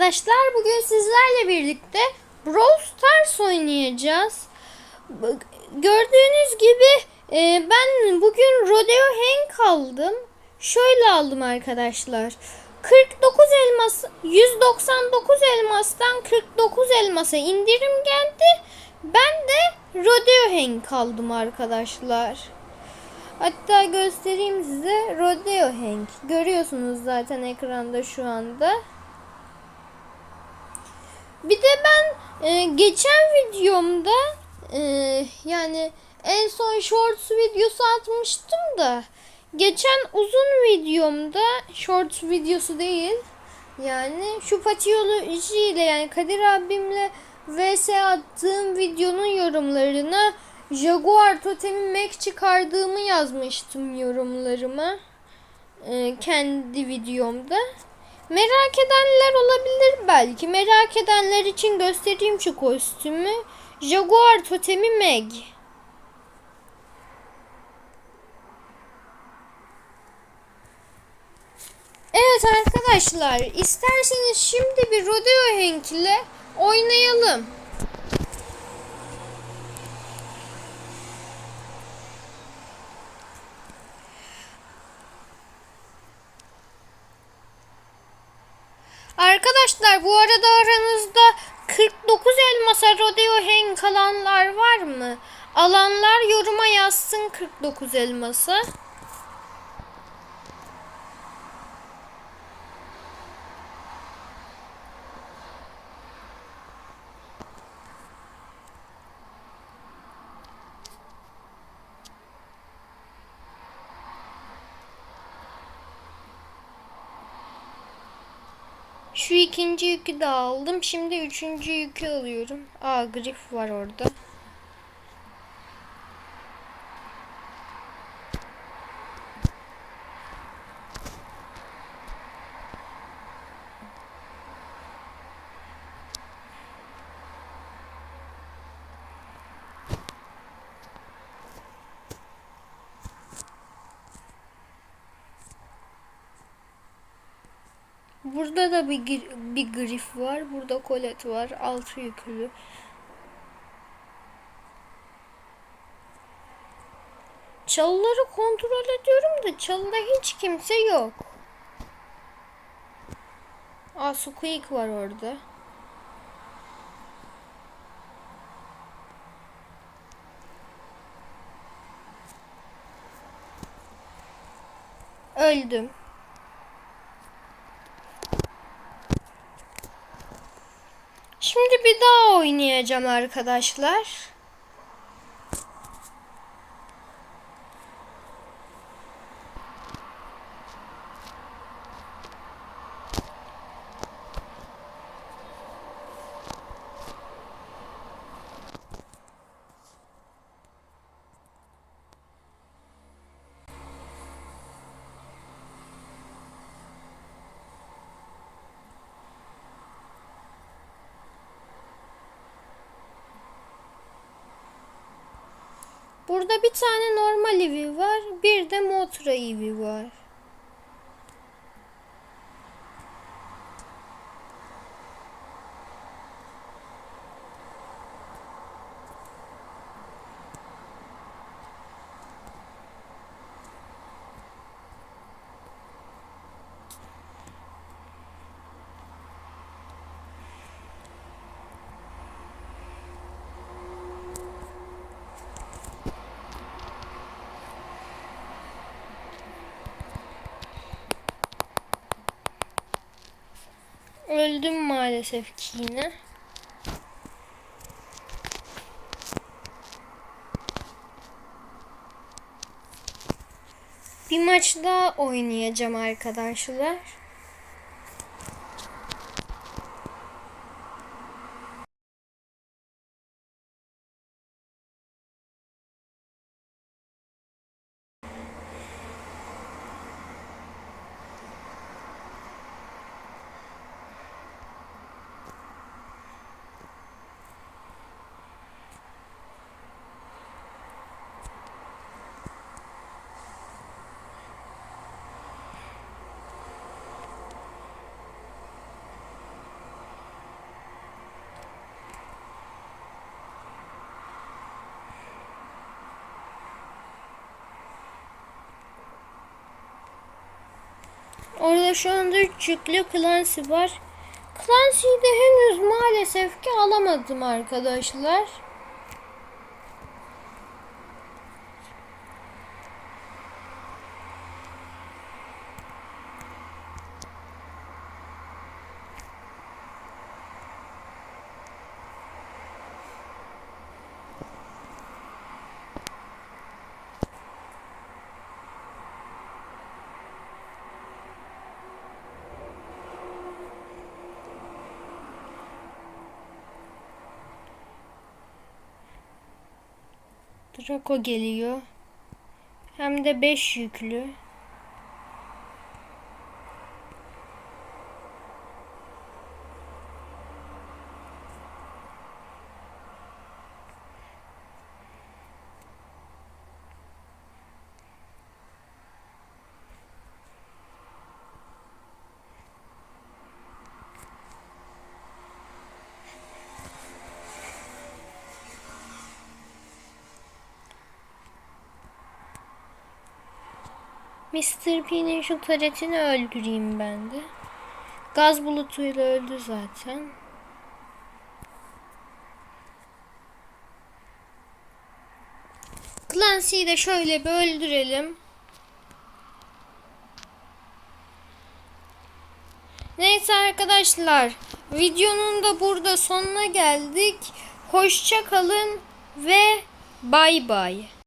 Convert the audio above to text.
arkadaşlar bugün sizlerle birlikte Brawl Stars oynayacağız. Gördüğünüz gibi e, ben bugün Rodeo Hank aldım. Şöyle aldım arkadaşlar. 49 elmas 199 elmastan 49 elmasa indirim geldi. Ben de Rodeo Hank aldım arkadaşlar. Hatta göstereyim size Rodeo Hank. Görüyorsunuz zaten ekranda şu anda. Bir de ben e, geçen videomda e, yani en son shorts videosu atmıştım da geçen uzun videomda shorts videosu değil yani şu patiyoloji ile yani Kadir abimle vs attığım videonun yorumlarına Jaguar totemi Mac çıkardığımı yazmıştım yorumlarıma e, kendi videomda. Merak edenler olabilir belki. Merak edenler için göstereyim şu kostümü. Jaguar totemi Meg. Evet arkadaşlar isterseniz şimdi bir Rodeo Hank ile oynayalım. Arkadaşlar bu arada aranızda 49 elmasa Rodeo Hank alanlar var mı? Alanlar yoruma yazsın 49 elmasa. Şu ikinci yükü de aldım. Şimdi üçüncü yükü alıyorum. Aa grif var orada. Burada da bir bir grif var. Burada kolet var. Altı yüklü. Çalıları kontrol ediyorum da çalıda hiç kimse yok. Aa Squeak var orada. Öldüm. Şimdi bir daha oynayacağım arkadaşlar. Burada bir tane normal evi var, bir de motra evi var. Öldüm maalesef ki yine. Bir maç daha oynayacağım arkadaşlar. Orada şu anda 3 yüklü Clancy var. Clancy'yi de henüz maalesef ki alamadım arkadaşlar. Draco geliyor. Hem de 5 yüklü. Mr. P'nin şu taretini öldüreyim ben de. Gaz bulutuyla öldü zaten. Clancy'yi de şöyle bir öldürelim. Neyse arkadaşlar, videonun da burada sonuna geldik. Hoşça kalın ve bay bay.